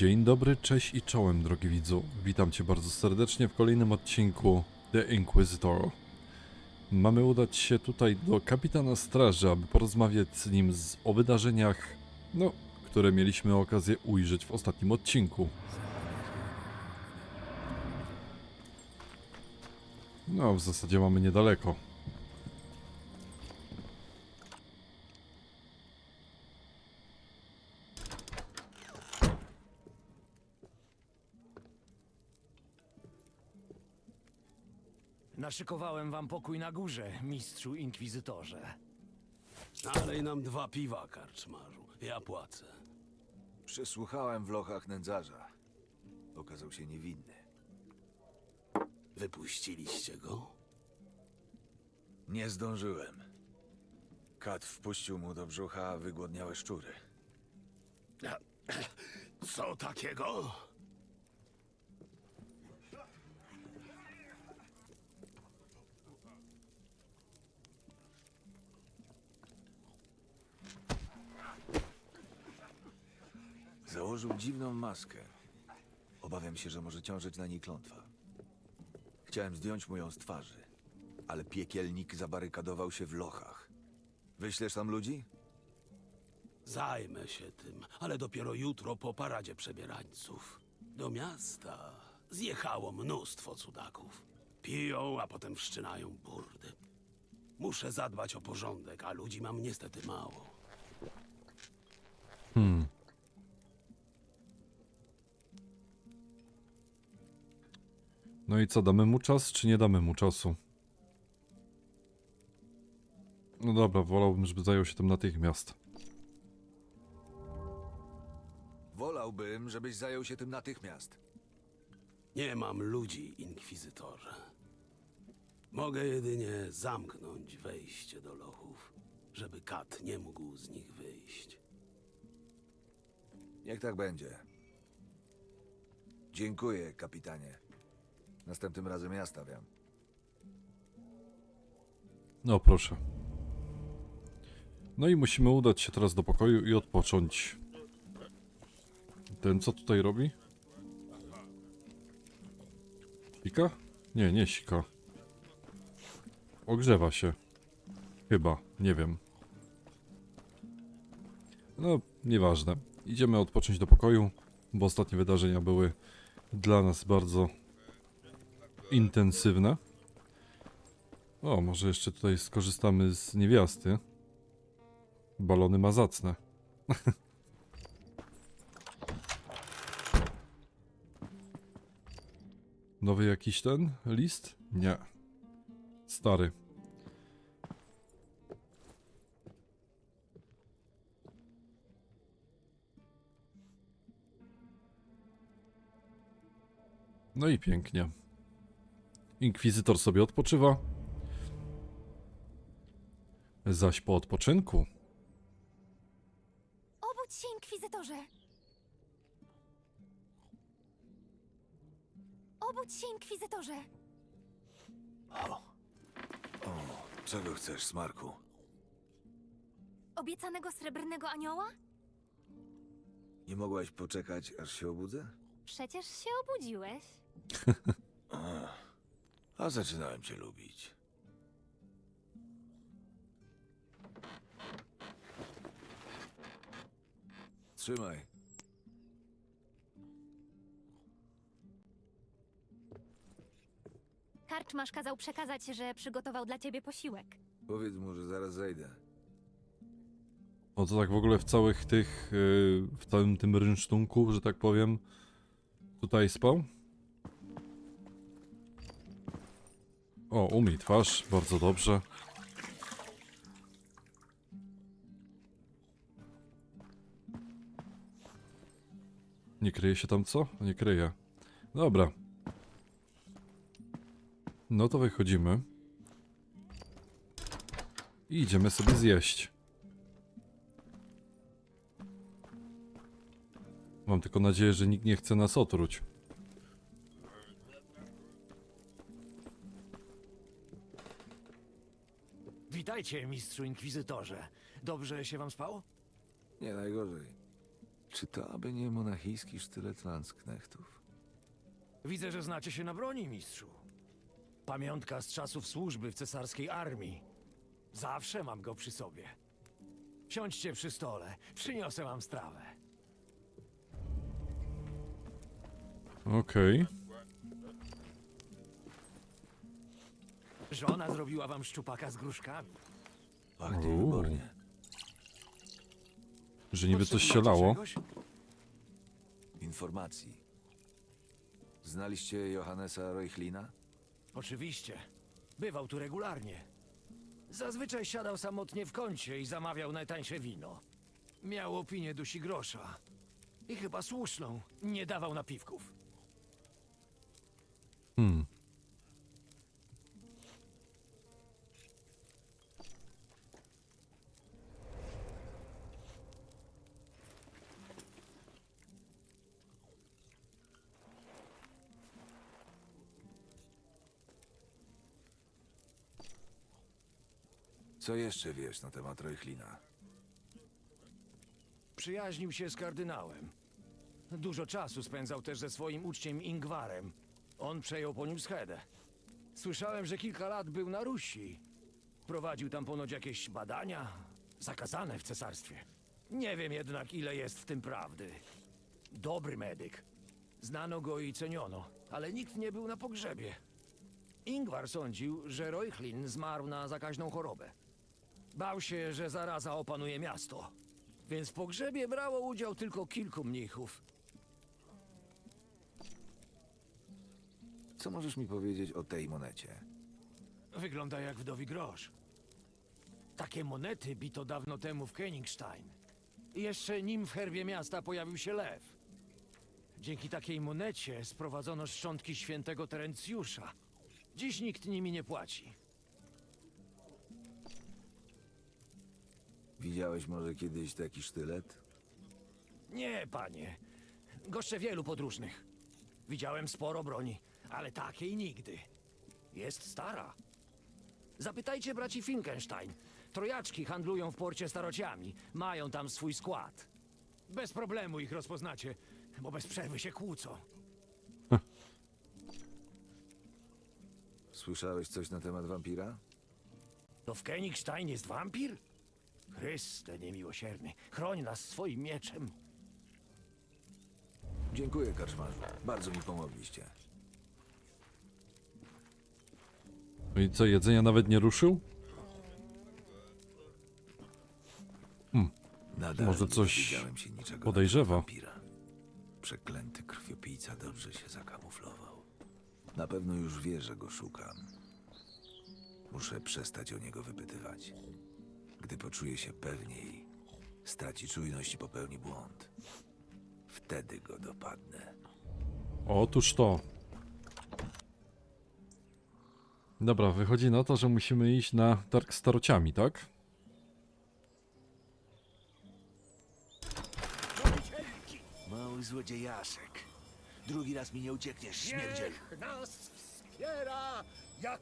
Dzień dobry, cześć i czołem, drogi widzu. Witam Cię bardzo serdecznie w kolejnym odcinku The Inquisitor. Mamy udać się tutaj do kapitana straży, aby porozmawiać z nim z, o wydarzeniach, no, które mieliśmy okazję ujrzeć w ostatnim odcinku. No, w zasadzie mamy niedaleko. Naszykowałem wam pokój na górze, mistrzu inkwizytorze. Nalej nam dwa piwa, karczmarzu. Ja płacę. Przesłuchałem w lochach nędzarza. Okazał się niewinny. Wypuściliście go? Nie zdążyłem. Kat wpuścił mu do brzucha wygłodniałe szczury. Co takiego? Założył dziwną maskę. Obawiam się, że może ciążyć na niej klątwa. Chciałem zdjąć mu ją z twarzy, ale piekielnik zabarykadował się w lochach. Wyślesz tam ludzi? Zajmę się tym, ale dopiero jutro po paradzie przebierańców. Do miasta zjechało mnóstwo cudaków. Piją, a potem wszczynają burdy. Muszę zadbać o porządek, a ludzi mam niestety mało. Hmm. No i co, damy mu czas, czy nie damy mu czasu? No dobra, wolałbym, żeby zajął się tym natychmiast. Wolałbym, żebyś zajął się tym natychmiast. Nie mam ludzi, inkwizytorze. Mogę jedynie zamknąć wejście do lochów, żeby kat nie mógł z nich wyjść. Niech tak będzie. Dziękuję, kapitanie. Następnym razem ja stawiam. No proszę. No i musimy udać się teraz do pokoju i odpocząć. Ten co tutaj robi? Sika? Nie, nie sika. Ogrzewa się. Chyba, nie wiem. No, nieważne. Idziemy odpocząć do pokoju, bo ostatnie wydarzenia były dla nas bardzo intensywne. O, może jeszcze tutaj skorzystamy z niewiasty. Balony ma zacne. Nowy jakiś ten list? Nie. Stary. No i pięknie. Inkwizytor sobie odpoczywa. Zaś po odpoczynku Obudź się, inkwizytorze! Obudź się, inkwizytorze! O, czego chcesz, Smarku? Obiecanego srebrnego anioła? Nie mogłaś poczekać, aż się obudzę? Przecież się obudziłeś. A zaczynałem cię lubić. Trzymaj. Karczmasz kazał przekazać, że przygotował dla ciebie posiłek. Powiedz mu, że zaraz zejdę. O to tak w ogóle w całych tych, yy, w całym tym rynsztunku, że tak powiem, tutaj spał? O, umyj twarz, bardzo dobrze. Nie kryje się tam co? Nie kryje. Dobra. No to wychodzimy. I idziemy sobie zjeść. Mam tylko nadzieję, że nikt nie chce nas otruć. Witajcie, mistrzu inkwizytorze. Dobrze się wam spało? Nie najgorzej. Czy to aby nie monachijski sztylet Landsknechtów? Widzę, że znacie się na broni, mistrzu. Pamiątka z czasów służby w cesarskiej armii. Zawsze mam go przy sobie. Siądźcie przy stole, przyniosę wam strawę. Okej. Żona zrobiła wam szczupaka z gruszkami. Pachnie Uuu. wybornie. Że niby coś się Potrzebujecie lało. czegoś? Informacji. Znaliście Johannesa Reuchlina? Oczywiście. Bywał tu regularnie. Zazwyczaj siadał samotnie w kącie i zamawiał najtańsze wino. Miał opinię dusi grosza. I chyba słuszną. Nie dawał napiwków. Hmm. Co jeszcze wiesz na temat Reuchlina? Przyjaźnił się z kardynałem. Dużo czasu spędzał też ze swoim uczniem Ingwarem. On przejął po nim schedę. Słyszałem, że kilka lat był na Rusi. Prowadził tam ponoć jakieś badania, zakazane w cesarstwie. Nie wiem jednak, ile jest w tym prawdy. Dobry medyk. Znano go i ceniono, ale nikt nie był na pogrzebie. Ingwar sądził, że Reuchlin zmarł na zakaźną chorobę. Bał się, że zaraza opanuje miasto. Więc w pogrzebie brało udział tylko kilku mnichów. Co możesz mi powiedzieć o tej monecie? Wygląda jak wdowi grosz. Takie monety bito dawno temu w Königstein. Jeszcze nim w herbie miasta pojawił się lew. Dzięki takiej monecie sprowadzono szczątki świętego Terencjusza. Dziś nikt nimi nie płaci. Widziałeś może kiedyś taki sztylet? Nie, panie. Goszczę wielu podróżnych. Widziałem sporo broni, ale takiej nigdy. Jest stara. Zapytajcie braci Finkenstein. Trojaczki handlują w porcie starociami. Mają tam swój skład. Bez problemu ich rozpoznacie, bo bez przerwy się kłócą. Słyszałeś coś na temat wampira? To w Königstein jest wampir? Chryste niemiłosierny, chroń nas swoim mieczem. Dziękuję, karczmarzu. Bardzo mi pomogliście. No i co, jedzenia nawet nie ruszył? Nadal Może nie coś dowiedziałem się niczego podejrzewa. na temat wampira. Przeklęty krwiopijca dobrze się zakamuflował. Na pewno już wie, że go szukam. Muszę przestać o niego wypytywać. Gdy poczuje się pewniej, straci czujność i popełni błąd. Wtedy go dopadnę. Otóż to. Dobra, wychodzi na to, że musimy iść na targ starociami, tak? Mały złodziejaszek. Drugi raz mi nie uciekniesz, śmierdziel. nas wspiera jak...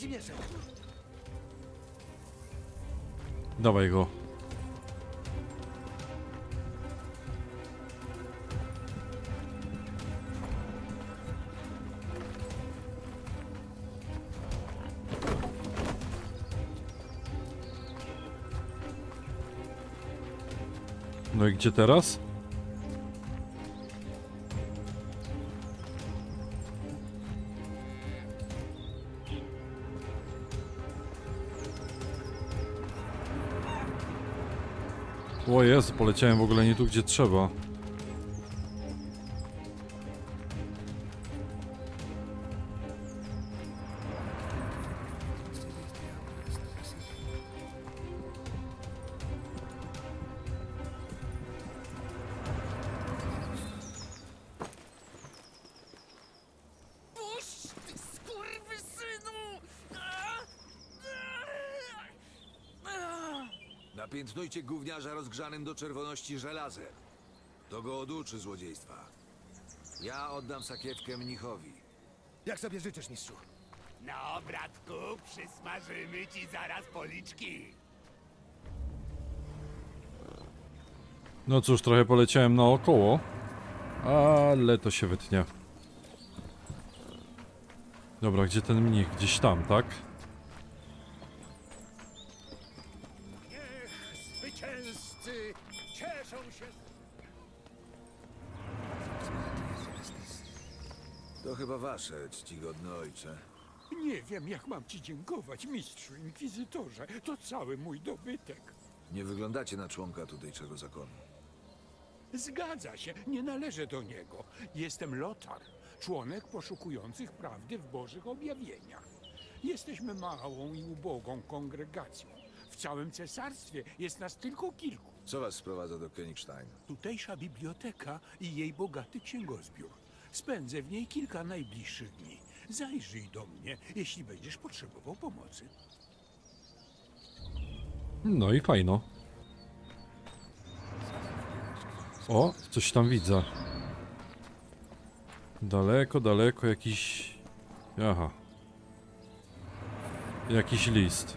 Rzezimierze! Dawaj go. No i gdzie teraz? Jezu, poleciałem w ogóle nie tu, gdzie trzeba. Napiętnujcie gówniarza rozgrzanym do czerwoności żelazem. To go oduczy złodziejstwa. Ja oddam sakiewkę mnichowi. Jak sobie życzysz, mistrzu? No, bratku, przysmażymy ci zaraz policzki. No cóż, trochę poleciałem naokoło, ale to się wytnie. Dobra, gdzie ten mnich? Gdzieś tam, tak? Wasze, czcigodny ojcze. Nie wiem, jak mam ci dziękować, mistrzu inkwizytorze. To cały mój dobytek. Nie wyglądacie na członka tutejszego zakonu. Zgadza się, nie należę do niego. Jestem Lotar, członek poszukujących prawdy w Bożych objawieniach. Jesteśmy małą i ubogą kongregacją. W całym cesarstwie jest nas tylko kilku. Co was sprowadza do Königstein? Tutejsza biblioteka i jej bogaty księgozbiór. Spędzę w niej kilka najbliższych dni. Zajrzyj do mnie, jeśli będziesz potrzebował pomocy. No i fajno. O, coś tam widzę. Daleko, daleko jakiś... Aha. Jakiś list.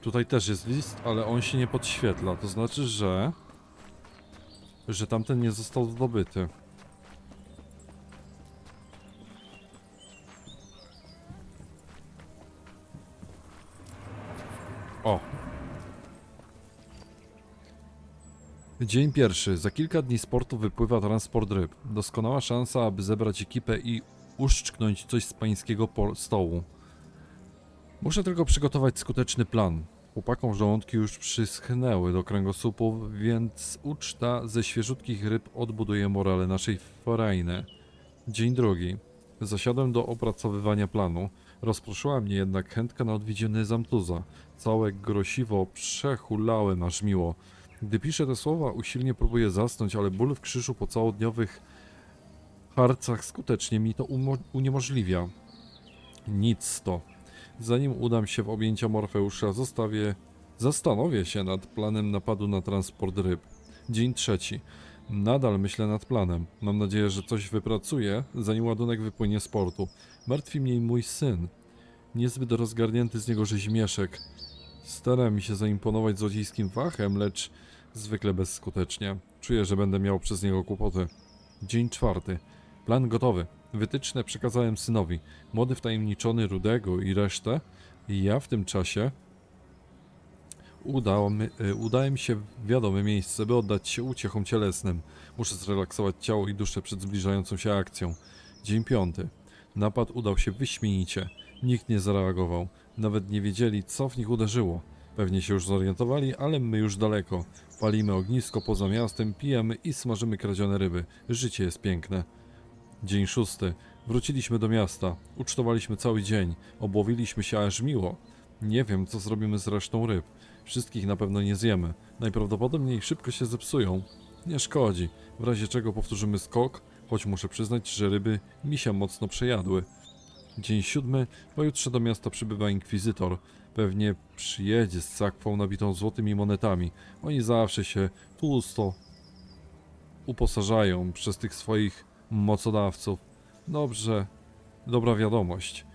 Tutaj też jest list, ale on się nie podświetla. To znaczy, że... Że tamten nie został zdobyty. O. Dzień pierwszy. Za kilka dni z portu wypływa transport ryb. Doskonała szansa, aby zebrać ekipę i uszczknąć coś z pańskiego stołu. Muszę tylko przygotować skuteczny plan. Chłopakom żołądki już przyschnęły do kręgosłupów, więc uczta ze świeżutkich ryb odbuduje morale naszej forajny. Dzień drugi. Zasiadłem do opracowywania planu. Rozproszyła mnie jednak chętka na odwiedziny Zamtuza. Całe grosiwo przehulałem aż miło. Gdy piszę te słowa, usilnie próbuję zasnąć, ale ból w krzyżu po całodniowych harcach skutecznie mi to uniemożliwia. Nic to. Zanim udam się w objęcia Morfeusza, zostawię, zastanowię się nad planem napadu na transport ryb. Dzień trzeci. Nadal myślę nad planem. Mam nadzieję, że coś wypracuję, zanim ładunek wypłynie z portu. Martwi mnie mój syn. Niezbyt rozgarnięty z niego rzeźmieszek. Stara mi się zaimponować złodziejskim fachem, lecz zwykle bezskutecznie. Czuję, że będę miał przez niego kłopoty. Dzień czwarty. Plan gotowy. Wytyczne przekazałem synowi. Młody wtajemniczony Rudego i resztę. I ja w tym czasie udałem, y, udałem się w wiadome miejsce, by oddać się uciechom cielesnym. Muszę zrelaksować ciało i duszę przed zbliżającą się akcją. Dzień piąty. Napad udał się wyśmienicie. Nikt nie zareagował. Nawet nie wiedzieli, co w nich uderzyło. Pewnie się już zorientowali, ale my już daleko. Palimy ognisko poza miastem, pijemy i smażymy kradzione ryby. Życie jest piękne. Dzień szósty. Wróciliśmy do miasta. Ucztowaliśmy cały dzień. Obłowiliśmy się aż miło. Nie wiem, co zrobimy z resztą ryb. Wszystkich na pewno nie zjemy. Najprawdopodobniej szybko się zepsują. Nie szkodzi. W razie czego powtórzymy skok, choć muszę przyznać, że ryby mi się mocno przejadły. Dzień siódmy. Pojutrze do miasta przybywa inkwizytor. Pewnie przyjedzie z sakwą nabitą złotymi monetami. Oni zawsze się tłusto uposażają przez tych swoich mocodawców. Dobrze, dobra wiadomość.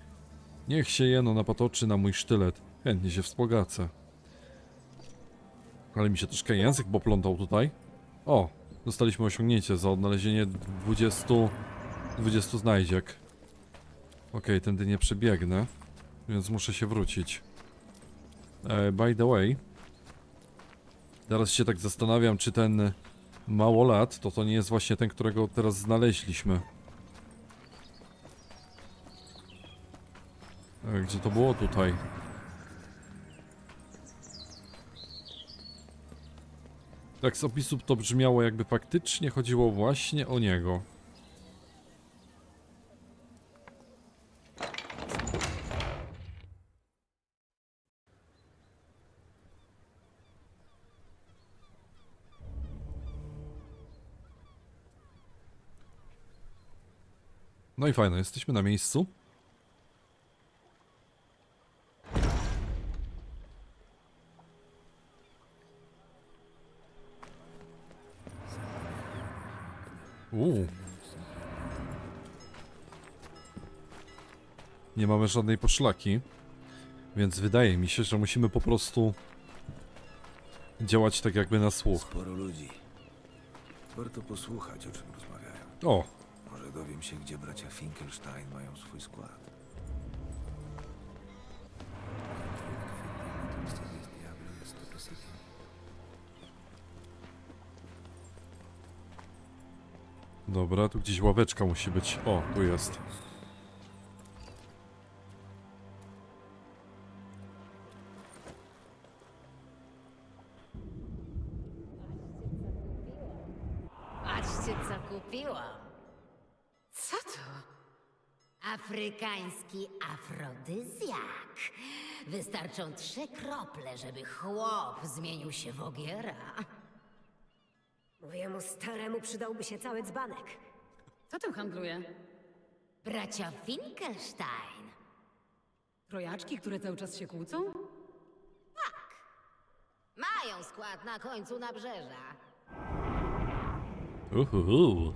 Niech się jeno napatoczy na mój sztylet. Chętnie się wspogacę. Ale mi się troszkę język poplątał tutaj. O, dostaliśmy osiągnięcie za odnalezienie 20, 20 znajdziek. Okej, tędy nie przebiegnę, więc muszę się wrócić. E, by the way, teraz się tak zastanawiam, czy ten małolat to to nie jest właśnie ten, którego teraz znaleźliśmy. E, Gdzie to było tutaj? Tak z opisu to brzmiało, jakby faktycznie chodziło właśnie o niego. No i fajno, jesteśmy na miejscu. Uuu. Nie mamy żadnej poszlaki, więc wydaje mi się, że musimy po prostu działać tak jakby na słuch. Sporo ludzi. Warto posłuchać, o czym rozmawiają. O, może dowiem się, gdzie bracia Finkelstein mają swój skład. dobra, tu gdzieś ławeczka musi być. O, tu jest. Afrykański afrodyzjak. Wystarczą trzy krople, żeby chłop zmienił się w ogiera. Mojemu staremu przydałby się cały dzbanek. Co tym handluje? Bracia Finkelstein. Trojaczki, które cały czas się kłócą? Mają skład na końcu nabrzeża. Uhuhu.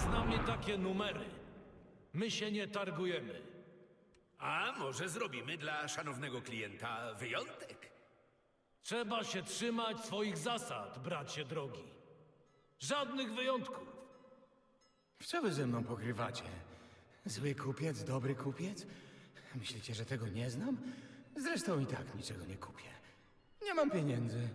Znamy takie numery. My się nie targujemy. A może zrobimy dla szanownego klienta wyjątek? Trzeba się trzymać swoich zasad, bracie drogi. Żadnych wyjątków. Co wy ze mną pokrywacie? Zły kupiec, dobry kupiec? Myślicie, że tego nie znam? Zresztą i tak niczego nie kupię. Nie mam pieniędzy.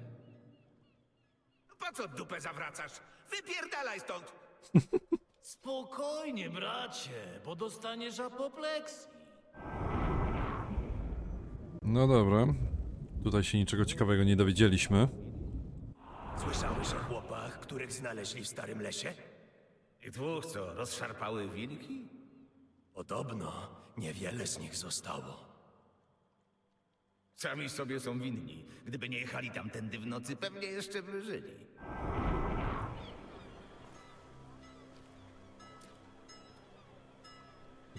Po co dupę zawracasz? Wypierdalaj stąd! Spokojnie, bracie, bo dostaniesz apopleksji. No dobra. Tutaj się niczego ciekawego nie dowiedzieliśmy. Słyszałeś o chłopach, których znaleźli w starym lesie? I dwóch, co rozszarpały wilki? Podobno niewiele z nich zostało. Sami sobie są winni. Gdyby nie jechali tamtędy w nocy, pewnie jeszcze by żyli.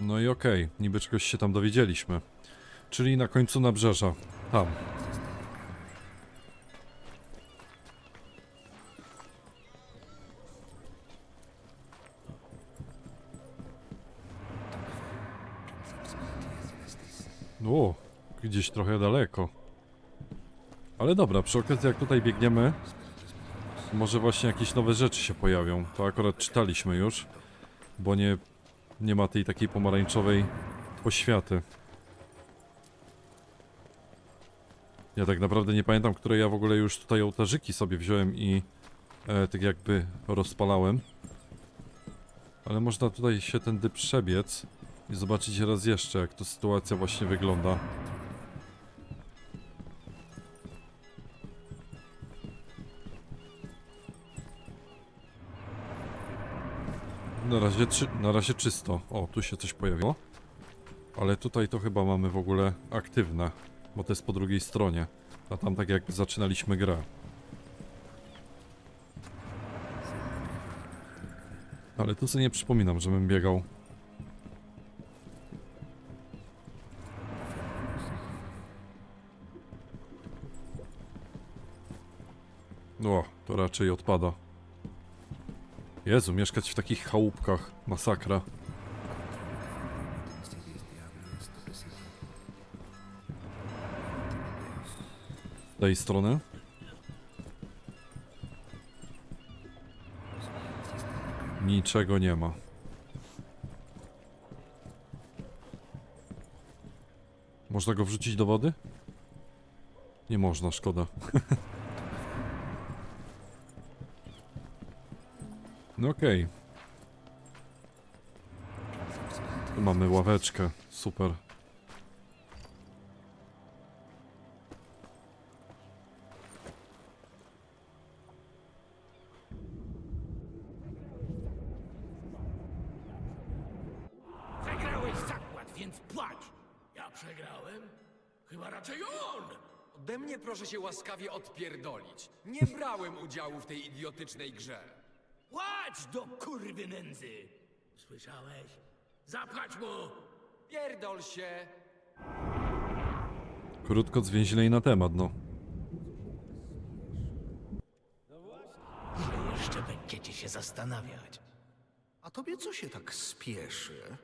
No i okej, niby czegoś się tam dowiedzieliśmy. Czyli na końcu nabrzeża. Tam. O, gdzieś trochę daleko. Ale dobra, przy okazji jak tutaj biegniemy, może właśnie jakieś nowe rzeczy się pojawią. To akurat czytaliśmy już, bo nie nie ma tej takiej pomarańczowej poświaty. Ja tak naprawdę nie pamiętam, które ja w ogóle już tutaj ołtarzyki sobie wziąłem i e, tak jakby rozpalałem. Ale można tutaj się tędy przebiec i zobaczyć raz jeszcze, jak to sytuacja właśnie wygląda. Na razie, na razie czysto. O, tu się coś pojawiło. Ale tutaj to chyba mamy w ogóle aktywne, bo to jest po drugiej stronie. A tam tak jak zaczynaliśmy grę. Ale tu sobie nie przypominam, żebym biegał. O, to raczej odpada. Jezu, mieszkać w takich chałupkach. Masakra. Tej strony? Niczego nie ma. Można go wrzucić do wody? Nie można, szkoda. No okej. Mamy ławeczkę. Super. Przegrałeś zakład, więc płać. Ja przegrałem? Chyba raczej on! Ode mnie proszę się łaskawie odpierdolić. Nie brałem udziału w tej idiotycznej grze. Do kurwy nędzy! Słyszałeś? Zapłać mu! Pierdol się! Krótko zwięźlej na temat, no. się zastanawiać. A tobie co się tak spieszy?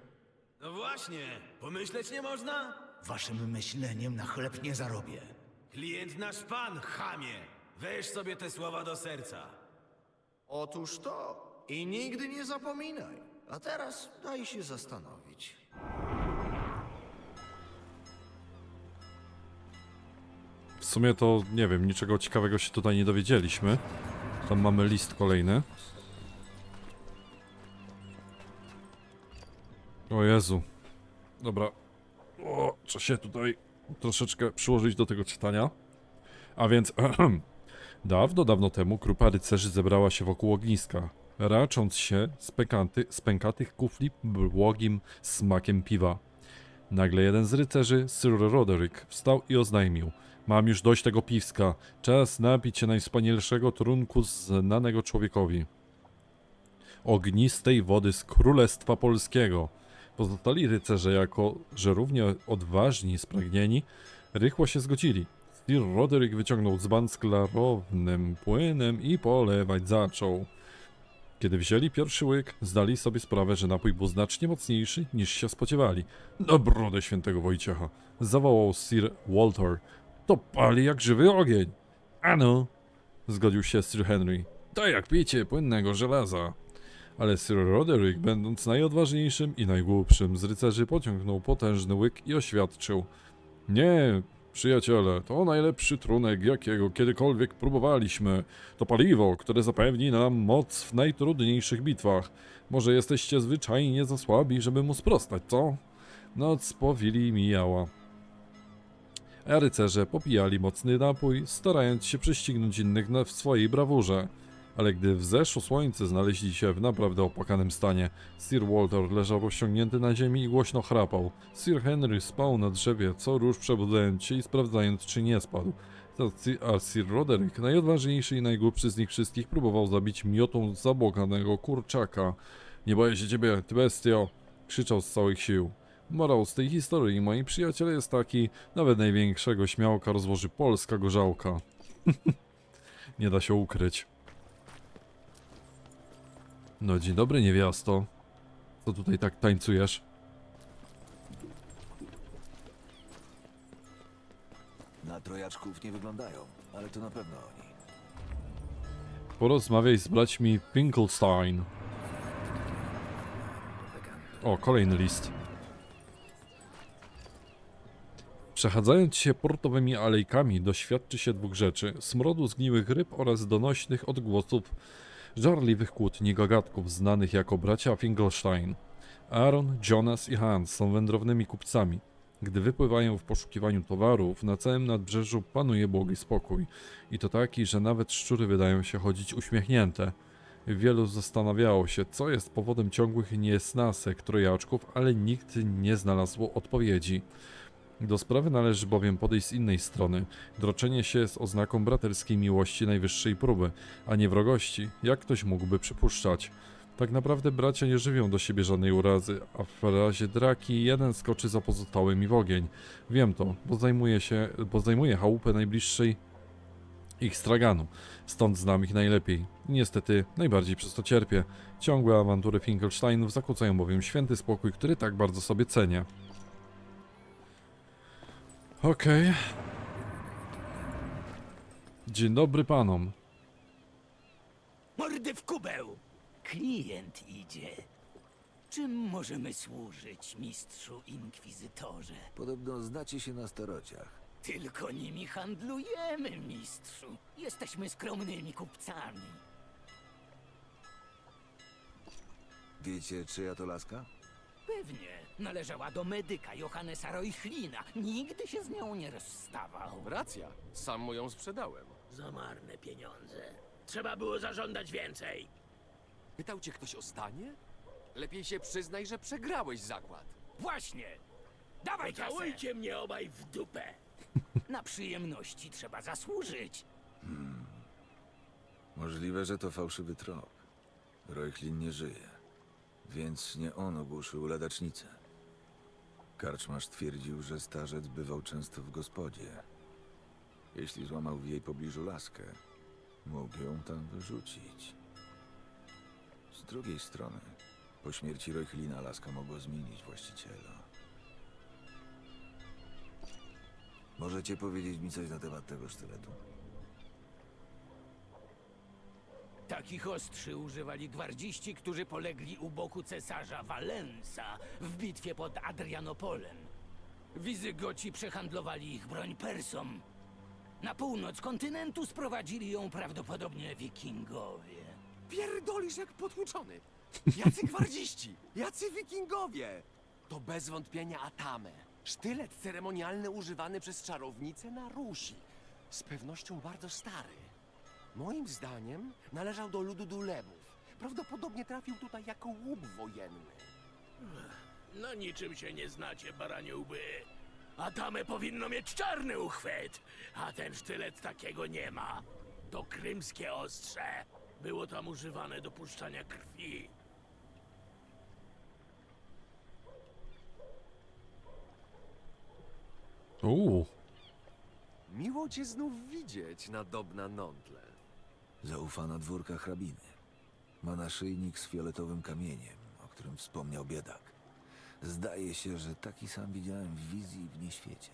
No właśnie, pomyśleć nie można? Waszym myśleniem na chleb nie zarobię. Klient nasz pan, chamie. Weź sobie te słowa do serca. Otóż to. I nigdy nie zapominaj. A teraz daj się zastanowić. W sumie to nie wiem, niczego ciekawego się tutaj nie dowiedzieliśmy. Tam mamy list kolejny. O Jezu. Dobra. O, trzeba się tutaj troszeczkę przyłożyć do tego czytania. A więc, dawno, dawno temu grupa rycerzy zebrała się wokół ogniska, racząc się z, pękaty, z pękatych kufli błogim smakiem piwa. Nagle jeden z rycerzy, Sir Roderick, wstał i oznajmił: Mam już dość tego piwska. Czas napić się najwspanialszego trunku znanego człowiekowi. Ognistej wody z Królestwa Polskiego. Pozostali rycerze, jako że równie odważni i spragnieni, rychło się zgodzili. Sir Roderick wyciągnął dzban z klarownym płynem i polewać zaczął. Kiedy wzięli pierwszy łyk, zdali sobie sprawę, że napój był znacznie mocniejszy niż się spodziewali. Na brodę świętego Wojciecha, zawołał Sir Walter. To pali jak żywy ogień. Ano, zgodził się Sir Henry. To jak picie płynnego żelaza. Ale Sir Roderick, będąc najodważniejszym i najgłupszym z rycerzy, pociągnął potężny łyk i oświadczył. Nie, przyjaciele, to najlepszy trunek, jakiego kiedykolwiek próbowaliśmy. To paliwo, które zapewni nam moc w najtrudniejszych bitwach. Może jesteście zwyczajnie za słabi, żeby mu sprostać, co? Noc powoli mijała. A rycerze popijali mocny napój, starając się prześcignąć innych w swojej brawurze. Ale gdy wzeszło słońce, znaleźli się w naprawdę opłakanym stanie. Sir Walter leżał rozciągnięty na ziemi i głośno chrapał. Sir Henry spał na drzewie, co róż przebudzając się i sprawdzając, czy nie spadł. A Sir Roderick, najodważniejszy i najgłupszy z nich wszystkich, próbował zabić miotą zabłaganego kurczaka. Nie boję się ciebie, ty bestio! krzyczał z całych sił. Morał z tej historii, moi przyjaciele, jest taki, nawet największego śmiałka rozłoży polska gorzałka. nie da się ukryć. No dzień dobry niewiasto. Co tutaj tak tańcujesz? Na trojaczków nie wyglądają, ale to na pewno oni. Porozmawiaj z braćmi Finkelstein. O, kolejny list. Przechadzając się portowymi alejkami doświadczy się dwóch rzeczy. Smrodu zgniłych ryb oraz donośnych odgłosów żarliwych kłótni gagatków znanych jako bracia Finkelstein. Aaron, Jonas i Hans są wędrownymi kupcami. Gdy wypływają w poszukiwaniu towarów, na całym nadbrzeżu panuje błogi spokój. I to taki, że nawet szczury wydają się chodzić uśmiechnięte. Wielu zastanawiało się, co jest powodem ciągłych niesnasek trojaczków, ale nikt nie znalazł odpowiedzi. Do sprawy należy bowiem podejść z innej strony. Droczenie się jest oznaką braterskiej miłości najwyższej próby, a nie wrogości, jak ktoś mógłby przypuszczać. Tak naprawdę bracia nie żywią do siebie żadnej urazy, a w razie draki jeden skoczy za pozostałymi w ogień. Wiem to, bo zajmuję się, bo zajmuję chałupę najbliższej ich straganu, stąd znam ich najlepiej. Niestety, najbardziej przez to cierpię. Ciągłe awantury Finkelsteinów zakłócają bowiem święty spokój, który tak bardzo sobie cenię. Okej. Dzień dobry panom. Mordy w kubeł! Klient idzie. Czym możemy służyć, mistrzu inkwizytorze? Podobno znacie się na starociach. Tylko nimi handlujemy, mistrzu. Jesteśmy skromnymi kupcami. Wiecie, czyja to laska? Pewnie. Należała do medyka Johannesa Reuchlina. Nigdy się z nią nie rozstawał. Racja, sam mu ją sprzedałem. Za marne pieniądze. Trzeba było zażądać więcej. Pytał cię ktoś o stanie? Lepiej się przyznaj, że przegrałeś zakład. Właśnie! Dawaj Całujcie mnie obaj w dupę! Na przyjemności trzeba zasłużyć. Możliwe, że to fałszywy trop. Rojchlin nie żyje, więc nie on ogłuszył ladacznicę. Karczmarz twierdził, że starzec bywał często w gospodzie. Jeśli złamał w jej pobliżu laskę, mógł ją tam wyrzucić. Z drugiej strony, po śmierci Rojchlina laska mogła zmienić właściciela. Możecie powiedzieć mi coś na temat tego sztyletu? Takich ostrzy używali gwardziści, którzy polegli u boku cesarza Walensa w bitwie pod Adrianopolem. Wizygoci przehandlowali ich broń Persom. Na północ kontynentu sprowadzili ją prawdopodobnie wikingowie. Pierdolisz jak potłuczony. Jacy gwardziści, jacy wikingowie. To bez wątpienia Atame. Sztylet ceremonialny używany przez czarownicę na Rusi. Z pewnością bardzo stary. Moim zdaniem należał do ludu Dulebów. Prawdopodobnie trafił tutaj jako łup wojenny. Na niczym się nie znacie, baranie łby. Atame powinno mieć czarny uchwyt, a ten sztylet takiego nie ma. To krymskie ostrze. Było tam używane do puszczania krwi. Uuu, Miło cię znów widzieć, nadobna Nontle. Zaufana dwórka hrabiny. Ma naszyjnik z fioletowym kamieniem, o którym wspomniał biedak. Zdaje się, że taki sam widziałem w wizji w nieświecie.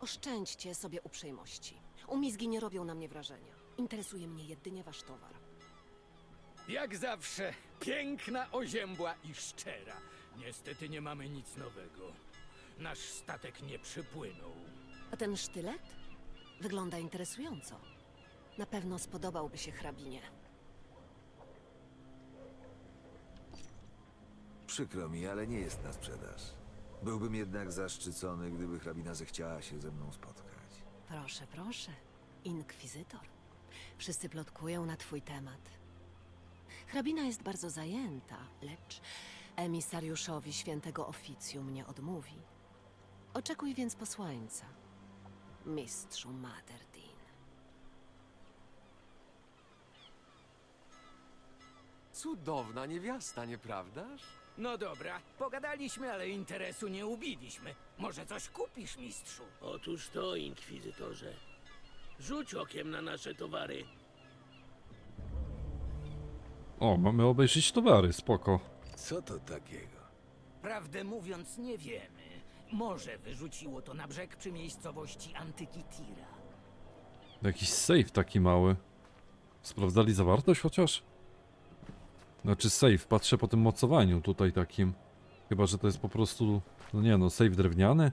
Oszczędźcie sobie uprzejmości. Umizgi nie robią na mnie wrażenia. Interesuje mnie jedynie wasz towar. Jak zawsze, piękna, oziębła i szczera. Niestety nie mamy nic nowego. Nasz statek nie przypłynął. A ten sztylet? Wygląda interesująco. Na pewno spodobałby się hrabinie. Przykro mi, ale nie jest na sprzedaż. Byłbym jednak zaszczycony, gdyby hrabina zechciała się ze mną spotkać. Proszę, proszę. Inkwizytor. Wszyscy plotkują na twój temat. Hrabina jest bardzo zajęta, lecz emisariuszowi świętego oficjum nie odmówi. Oczekuj więc posłańca, mistrzu Materdin. Cudowna niewiasta, nieprawdaż? No dobra, pogadaliśmy, ale interesu nie ubiliśmy. Może coś kupisz, mistrzu? Otóż to, inkwizytorze. Rzuć okiem na nasze towary. o, mamy obejrzeć towary, spoko. Co to takiego? Prawdę mówiąc, nie wiemy. Może wyrzuciło to na brzeg przy miejscowości Antykitira. Jakiś safe taki mały. Sprawdzali zawartość chociaż? Znaczy safe, patrzę po tym mocowaniu tutaj takim. Chyba, że to jest po prostu, no nie no, safe drewniany?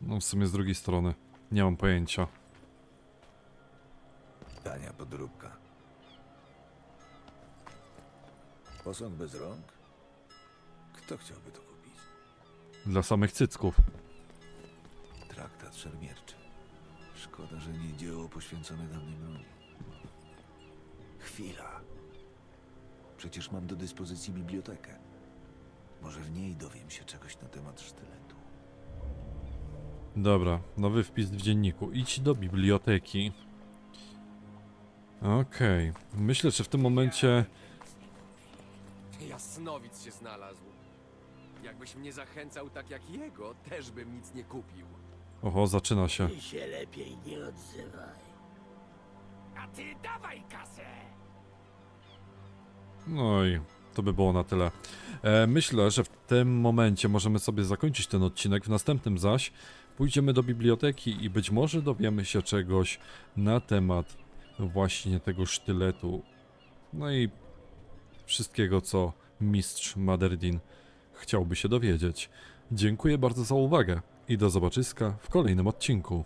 No w sumie z drugiej strony, nie mam pojęcia. Tania podróbka. Posąg bez rąk? Kto chciałby to kupić? Dla samych cycków. Traktat szermierczy. Szkoda, że nie dzieło poświęcone dawnej broni. Chwila. Przecież mam do dyspozycji bibliotekę. Może w niej dowiem się czegoś na temat sztyletu. Dobra, nowy wpis w dzienniku. Idź do biblioteki. Okej, myślę, że w tym momencie... Jasnowic się znalazł. Jakbyś mnie zachęcał tak jak jego, też bym nic nie kupił. Oho, zaczyna się. Ty się lepiej nie odzywaj. A ty dawaj kasę! No i to by było na tyle. E, myślę, że w tym momencie możemy sobie zakończyć ten odcinek. W następnym zaś pójdziemy do biblioteki i być może dowiemy się czegoś na temat właśnie tego sztyletu. No i wszystkiego, co mistrz Maderdin chciałby się dowiedzieć. Dziękuję bardzo za uwagę i do zobaczyska w kolejnym odcinku.